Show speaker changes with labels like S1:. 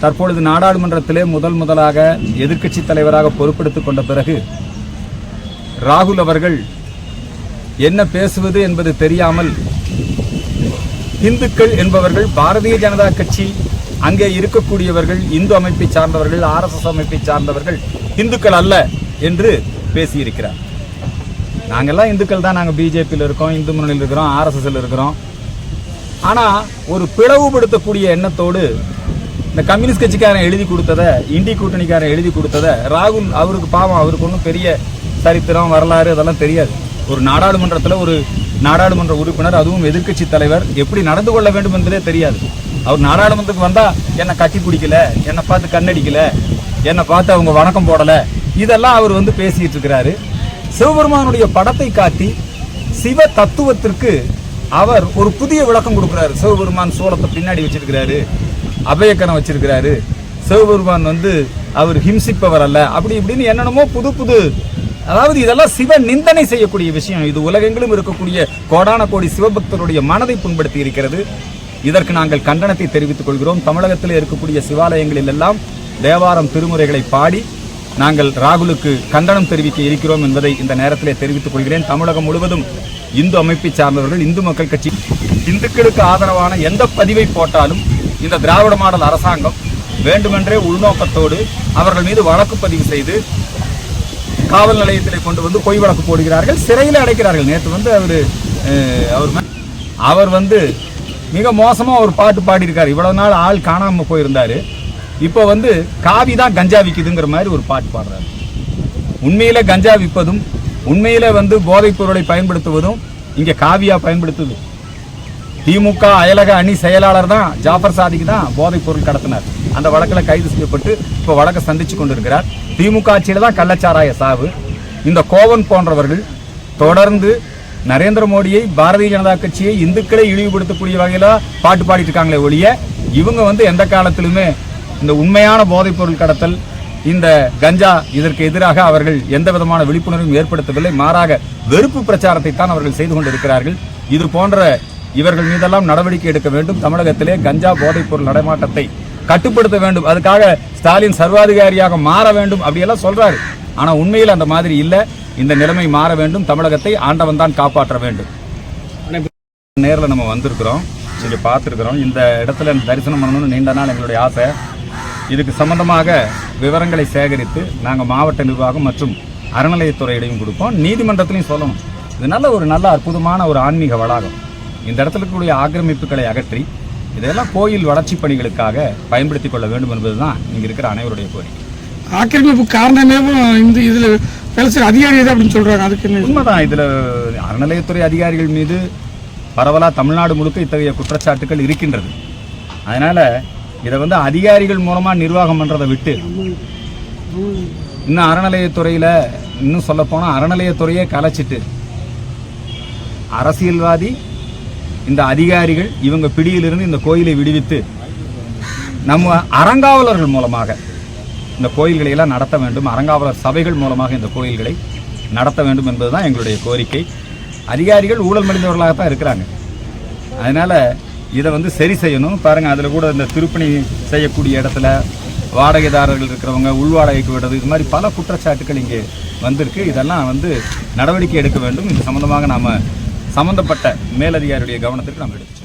S1: தற்பொழுது நாடாளுமன்றத்திலே முதல் முதலாக எதிர்க்கட்சி தலைவராக பொறுப்பெடுத்துக் கொண்ட பிறகு ராகுல் அவர்கள் என்ன பேசுவது என்பது தெரியாமல் இந்துக்கள் என்பவர்கள் பாரதிய ஜனதா கட்சி அங்கே இருக்கக்கூடியவர்கள் இந்து அமைப்பை சார்ந்தவர்கள் ஆர்எஸ்எஸ் அமைப்பை சார்ந்தவர்கள் இந்துக்கள் அல்ல என்று பேசியிருக்கிறார். நாங்கெல்லாம் இந்துக்கள் தான். நாங்கள் பிஜேபியில் இருக்கோம் இந்து முன்னணியில் இருக்கிறோம் ஆர்எஸ்எஸ்ல இருக்கிறோம். ஆனால் ஒரு பிளவுபடுத்தக்கூடிய எண்ணத்தோடு இந்த கம்யூனிஸ்ட் கட்சிக்காரன் எழுதி கொடுத்ததை இந்தி கூட்டணிக்காரன் எழுதி கொடுத்ததை ராகுல் அவருக்கு பாவம் அவருக்கு ஒன்றும் பெரிய சரித்திரம் வரலாறு அதெல்லாம் தெரியாது. ஒரு நாடாளுமன்றத்தில் ஒரு நாடாளுமன்ற உறுப்பினர் அதுவும் எதிர்க்கட்சி தலைவர் எப்படி நடந்து கொள்ள வேண்டும் என்பதே தெரியாது. அவர் நாடாளுமன்றத்துக்கு வந்தால் என்னை கட்டி பிடிக்கல என்னை பார்த்து கண்ணடிக்கல என்னை பார்த்து அவங்க வணக்கம் போடலை இதெல்லாம் அவர் வந்து பேசிட்டு இருக்கிறாரு. சிவபெருமானுடைய படத்தை காட்டி சிவ தத்துவத்திற்கு அவர் ஒரு புதிய விளக்கம் கொடுக்குறாரு. சிவபெருமான் சோளத்தை பின்னாடி வச்சிருக்கிறாரு. அபயக்கரம் வச்சிருக்கிறாரு. சிவபெருமான் வந்து அவர் ஹிம்சிப்பவர் அல்ல. அப்படி இப்படின்னு என்னென்னமோ புது புது அதாவது இதெல்லாம் சிவ நிந்தனை செய்யக்கூடிய விஷயம். இது உலகெங்கிலும் இருக்கக்கூடிய கோடான கோடி சிவபக்தருடைய மனதை புண்படுத்தி இருக்கிறது. இதற்கு நாங்கள் கண்டனத்தை தெரிவித்துக் கொள்கிறோம். தமிழகத்தில் இருக்கக்கூடிய சிவாலயங்களில் எல்லாம் தேவாரம் திருமுறைகளை பாடி நாங்கள் ராகுலுக்கு கண்டனம் தெரிவிக்க இருக்கிறோம் என்பதை இந்த நேரத்திலே தெரிவித்துக் கொள்கிறேன். தமிழகம் முழுவதும் இந்து அமைப்பை சார்ந்தவர்கள் இந்து மக்கள் கட்சி இந்துக்களுக்கு ஆதரவான எந்த பதிவை போட்டாலும் இந்த திராவிட மாடல் அரசாங்கம் வேண்டுமென்றே உள்நோக்கத்தோடு அவர்கள் மீது வழக்கு பதிவு செய்து காவல் நிலையத்திலே கொண்டு வந்து பொய் வழக்கு போடுகிறார்கள் சிறையில் அடைக்கிறார்கள். நேற்று வந்து அவர் அவர் அவர் வந்து மிக மோசமாக ஒரு பாட்டு பாடியிருக்கார். இவ்வளவு நாள் ஆள் காணாமல் போயிருந்தார். இப்போ வந்து காவி தான் கஞ்சா விக்குதுங்கிற மாதிரி ஒரு பாட்டு பாடுறாரு. உண்மையில் கஞ்சா விற்பதும் உண்மையில் வந்து போதைப் பொருளை பயன்படுத்துவதும் இங்கே காவியாக பயன்படுத்துது. திமுக அயலக அணி செயலாளர் தான் ஜாஃபர் சாதிக்கு தான் போதைப் பொருள் கடத்தினார். அந்த வழக்கில் கைது செய்யப்பட்டு இப்போ வழக்கை சந்தித்து கொண்டிருக்கிறார். திமுக ஆட்சியில் தான் கள்ளச்சாராய சாவு. இந்த கோவன் போன்றவர்கள் தொடர்ந்து நரேந்திர மோடியை பாரதிய ஜனதா கட்சியை இந்துக்களை இழிவுபடுத்தக்கூடிய வகையில் பாட்டு பாடிட்டு இருக்காங்களே ஒழிய இவங்க வந்து எந்த காலத்திலுமே இந்த உண்மையான போதைப் பொருள் கடத்தல் இந்த கஞ்சா இதற்கு எதிராக அவர்கள் எந்த விதமான விழிப்புணர்வும் ஏற்படுத்தவில்லை. மாறாக வெறுப்பு பிரச்சாரத்தை தான் அவர்கள் செய்து கொண்டிருக்கிறார்கள். இது போன்ற இவர்கள் மீதெல்லாம் நடவடிக்கை எடுக்க வேண்டும். தமிழகத்திலே கஞ்சா போதைப்பொருள் நடமாட்டத்தை கட்டுப்படுத்த வேண்டும். அதுக்காக ஸ்டாலின் சர்வாதிகாரியாக மாற வேண்டும் அப்படியெல்லாம் சொல்றாரு. ஆனா உண்மையில் அந்த மாதிரி இல்லை. இந்த நிலைமை மாற வேண்டும். தமிழகத்தை ஆண்டவன் தான் காப்பாற்ற வேண்டும். நேரில் நம்ம வந்திருக்கிறோம். சரி பார்த்துருக்குறோம். இந்த இடத்துல தரிசனம் பண்ணணும்னு நீண்ட நாள் எங்களுடைய ஆசை. இதுக்கு சம்பந்தமாக விவரங்களை சேகரித்து நாங்கள் மாவட்ட நிர்வாகம் மற்றும் அறநிலையத்துறையிடையும் கொடுப்போம். நீதிமன்றத்திலையும் சொல்லணும். இது நல்ல ஒரு நல்ல அற்புதமான ஒரு ஆன்மீக வளாகம். இந்த இடத்துல இருக்கக்கூடிய ஆக்கிரமிப்புகளை அகற்றி இதெல்லாம் கோயில் வளர்ச்சிப் பணிகளுக்காக பயன்படுத்திக் கொள்ள வேண்டும் என்பதுதான் இங்க இருக்கிற அனைவருடைய கோரிக்கை.
S2: ஆக்கிரமிப்பு காரணமே இந்த இதுல வேலை அதிகாரி அப்படின்னு சொல்றாங்க? அதுக்கு
S1: உண்மைதான். இதுல அறநிலையத்துறை அதிகாரிகள் மீது பரவலா தமிழ்நாடு முழுக்க இத்தகைய குற்றச்சாட்டுகள் இருக்கின்றது. அதனால இதை வந்து அதிகாரிகள் மூலமா நிர்வாகம் பண்றதை விட்டு இன்னும் அறநிலையத்துறையில இன்னும் சொல்ல போனா அறநிலையத்துறையே கலைச்சிட்டு அரசியல்வாதி இந்த அதிகாரிகள் இவங்க பிடியிலிருந்து இந்த கோயிலை விடுவித்து நம்ம அறங்காவலர்கள் மூலமாக இந்த கோயில்களை எல்லாம் நடத்த வேண்டும். அறங்காவலர் சபைகள் மூலமாக இந்த கோயில்களை நடத்த வேண்டும் என்பதுதான் எங்களுடைய கோரிக்கை. அதிகாரிகள் ஊழல் மனிதவர்களாகத்தான் இருக்கிறாங்க. அதனால் இதை வந்து சரி செய்யணும். பாருங்கள் அதில் கூட இந்த திருப்பணி செய்யக்கூடிய இடத்துல வாடகைதாரர்கள் இருக்கிறவங்க உள்வாடகைக்கு விடுறது இது மாதிரி பல குற்றச்சாட்டுகள் இங்கே வந்திருக்கு. இதெல்லாம் வந்து நடவடிக்கை எடுக்க வேண்டும். இது சம்மந்தமாக நாம் சம்பந்தப்பட்ட மேலதிகாரியுடைய கவனத்திற்கு நாம் எடுத்து